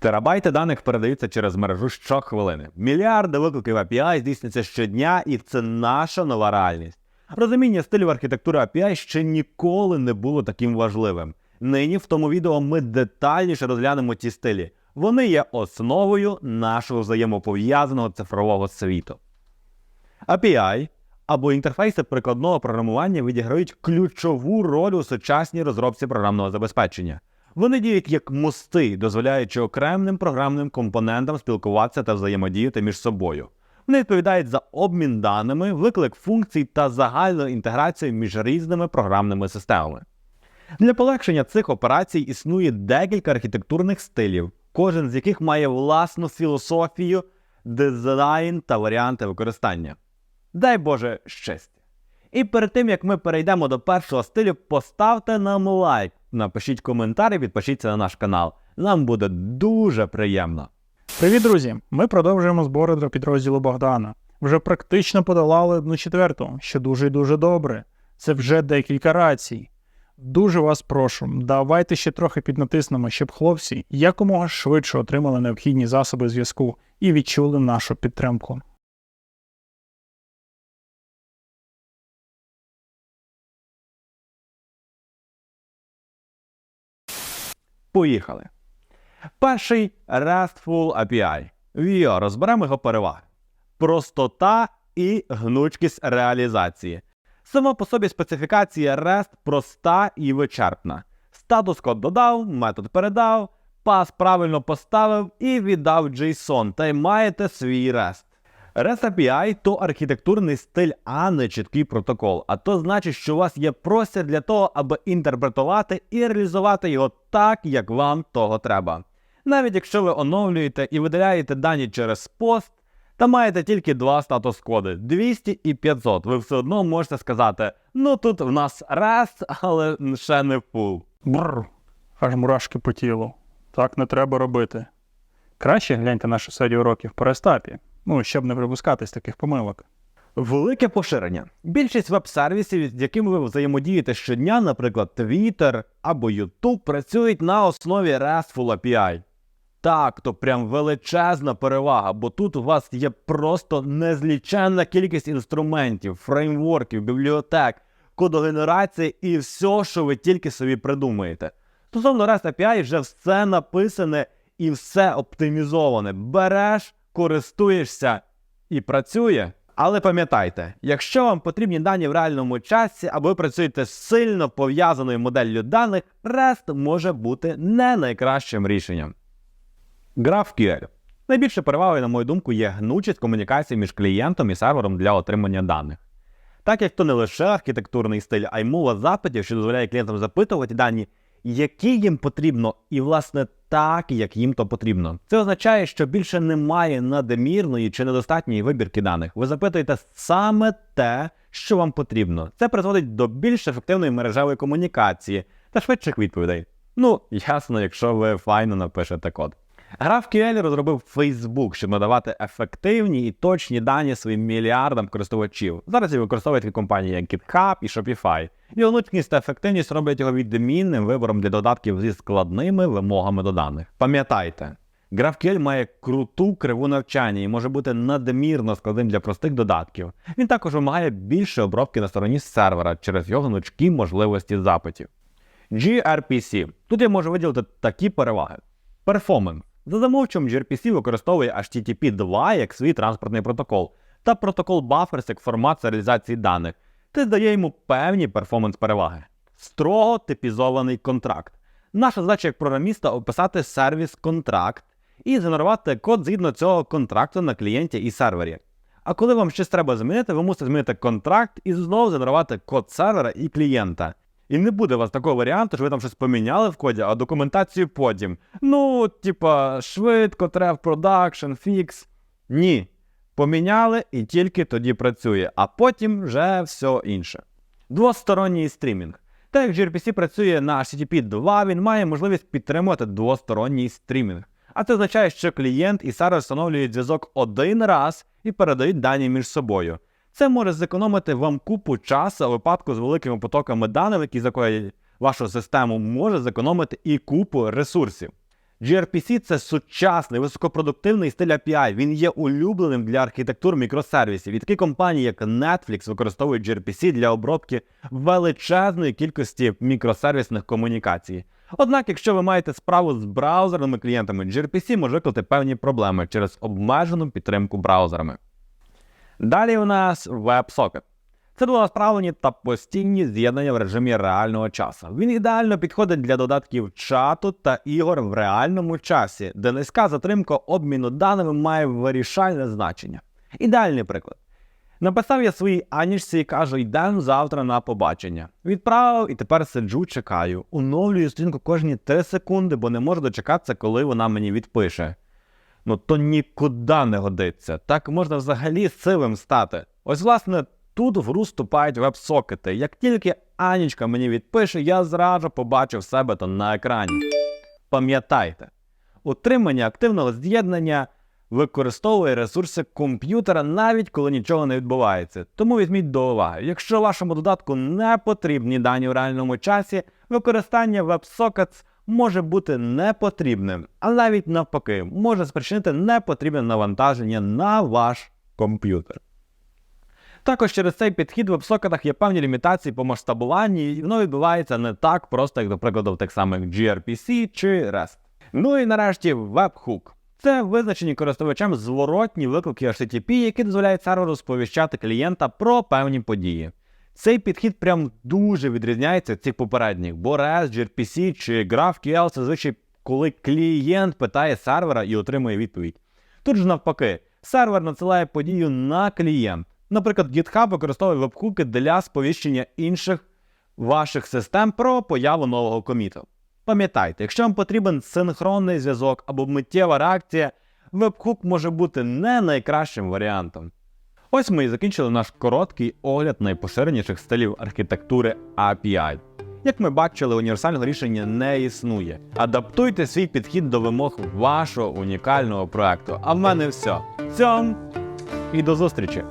Терабайти даних передаються через мережу щохвилини. Мільярди викликів API здійснюються щодня, і це наша нова реальність. Розуміння стилів архітектури API ще ніколи не було таким важливим. Нині в тому відео ми детальніше розглянемо ці стилі. Вони є основою нашого взаємопов'язаного цифрового світу. API або інтерфейси прикладного програмування відіграють ключову роль у сучасній розробці програмного забезпечення. Вони діють як мости, дозволяючи окремим програмним компонентам спілкуватися та взаємодіяти між собою. Вони відповідають за обмін даними, виклик функцій та загальну інтеграцію між різними програмними системами. Для полегшення цих операцій існує декілька архітектурних стилів, кожен з яких має власну філософію, дизайн та варіанти використання. Дай Боже щастя! І перед тим як ми перейдемо до першого стилю, поставте нам лайк, напишіть коментар і підпишіться на наш канал. Нам буде дуже приємно. Привіт, друзі! Ми продовжуємо збори для підрозділу Богдана. Вже практично подолали одну четверту, що дуже і дуже добре. Це вже декілька рацій. Дуже вас прошу, давайте ще трохи піднатиснемо, щоб хлопці якомога швидше отримали необхідні засоби зв'язку і відчули нашу підтримку. Поїхали. Перший RESTful API. Віо, розберемо його переваги. Простота і гнучкість реалізації. Сама по собі специфікація REST проста і вичерпна. Статус код додав, метод передав, пас правильно поставив і віддав JSON, та й маєте свій REST. REST API то архітектурний стиль, а не чіткий протокол. А то значить, що у вас є простір для того, аби інтерпретувати і реалізувати його так, як вам того треба. Навіть якщо ви оновлюєте і видаляєте дані через пост, та маєте тільки два статус-коди 200 і 500, ви все одно можете сказати: ну тут в нас REST, але ще не full. Бррр, аж мурашки по тілу. Так не треба робити. Краще гляньте нашу серію уроків по рестапі, ну, щоб не припускатись таких помилок. Велике поширення. Більшість веб-сервісів, з якими ви взаємодієте щодня, наприклад, Twitter або YouTube, працюють на основі RESTful API. Так, то прям величезна перевага, бо тут у вас є просто незліченна кількість інструментів, фреймворків, бібліотек, кодогенерації і все, що ви тільки собі придумаєте. Стосовно REST API вже все написане і все оптимізоване. Береш, користуєшся і працює. Але пам'ятайте, якщо вам потрібні дані в реальному часі, або ви працюєте з сильно пов'язаною моделлю даних, REST може бути не найкращим рішенням. GraphQL. Найбільше перевагою, на мою думку, є гнучість комунікації між клієнтом і сервером для отримання даних. Так як то не лише архітектурний стиль, а й мова запитів, що дозволяє клієнтам запитувати дані, які їм потрібно, і, власне, так, як їм то потрібно. Це означає, що більше немає надмірної чи недостатньої вибірки даних. Ви запитуєте саме те, що вам потрібно. Це призводить до більш ефективної мережевої комунікації та швидших відповідей. Ну, ясно, якщо ви файно напишете код. GraphQL розробив Facebook, щоб надавати ефективні і точні дані своїм мільярдам користувачів. Зараз їх використовують від компанії як GitHub і Shopify. Його гнучкість та ефективність роблять його відмінним вибором для додатків зі складними вимогами до даних. Пам'ятайте, GraphQL має круту криву навчання і може бути надмірно складним для простих додатків. Він також вимагає більше обробки на стороні сервера через його гнучкі можливості запитів. gRPC. Тут я можу виділити такі переваги. Performance. За замовчуванням gRPC використовує HTTP 2 як свій транспортний протокол та протокол Buffers як формат серіалізації даних. Це дає йому певні перформанс-переваги. Строго типізований контракт. Наша задача як програміста описати сервіс-контракт і згенерувати код згідно цього контракту на клієнті і сервері. А коли вам щось треба змінити, ви мусите змінити контракт і знову згенерувати код сервера і клієнта. І не буде у вас такого варіанту, що ви там щось поміняли в коді, а документацію потім. Ну, типа, швидко, треба в продакшн, фікс. Ні. Поміняли і тільки тоді працює, а потім вже все інше. Двосторонній стрімінг. Так як gRPC працює на HTTP 2, він має можливість підтримувати двосторонній стрімінг. А це означає, що клієнт і сервер встановлюють зв'язок один раз і передають дані між собою. Це може зекономити вам купу часу випадку з великими потоками даних, які закоять вашу систему, може зекономити і купу ресурсів. gRPC це сучасний високопродуктивний стиль API. Він є улюбленим для архітектур мікросервісів. І такі компанії, як Netflix, використовують gRPC для обробки величезної кількості мікросервісних комунікацій. Однак, якщо ви маєте справу з браузерними клієнтами, gRPC може викликати певні проблеми через обмежену підтримку браузерами. Далі у нас WebSocket. Це двонасправлені та постійні з'єднання в режимі реального часу. Він ідеально підходить для додатків чату та ігор в реальному часі, де низька затримка обміну даними має вирішальне значення. Ідеальний приклад. Написав я своїй Анічці і кажу, йдемо завтра на побачення. Відправив і тепер сиджу, чекаю. Оновлюю сторінку кожні 3 секунди, бо не можу дочекатися, коли вона мені відпише. Ну то нікуди не годиться. Так можна взагалі сивим стати. Ось, власне, тут в гру вступають веб-сокети. Як тільки Анічка мені відпише, я зразу побачив себе то на екрані. Пам'ятайте, утримання активного з'єднання використовує ресурси комп'ютера навіть коли нічого не відбувається. Тому візьміть до уваги, якщо вашому додатку не потрібні дані в реальному часі, використання WebSockets може бути непотрібним, а навіть навпаки, може спричинити непотрібне навантаження на ваш комп'ютер. Також через цей підхід в веб-сокетах є певні лімітації по масштабуванню, і воно відбувається не так просто, як, до прикладу, в тих самих gRPC чи REST. Ну і нарешті Webhook. Це визначені користувачем зворотні виклики HTTP, які дозволяють серверу сповіщати клієнта про певні події. Цей підхід прям дуже відрізняється від цих попередніх, бо REST, gRPC чи GraphQL це звичай, коли клієнт питає сервера і отримує відповідь. Тут ж навпаки, сервер надсилає подію на клієнт. Наприклад, GitHub використовує вебхуки для сповіщення інших ваших систем про появу нового коміту. Пам'ятайте, якщо вам потрібен синхронний зв'язок або миттєва реакція, вебхук може бути не найкращим варіантом. Ось ми і закінчили наш короткий огляд найпоширеніших стилів архітектури API. Як ми бачили, універсального рішення не існує. Адаптуйте свій підхід до вимог вашого унікального проекту. А в мене все. Цьом і до зустрічі!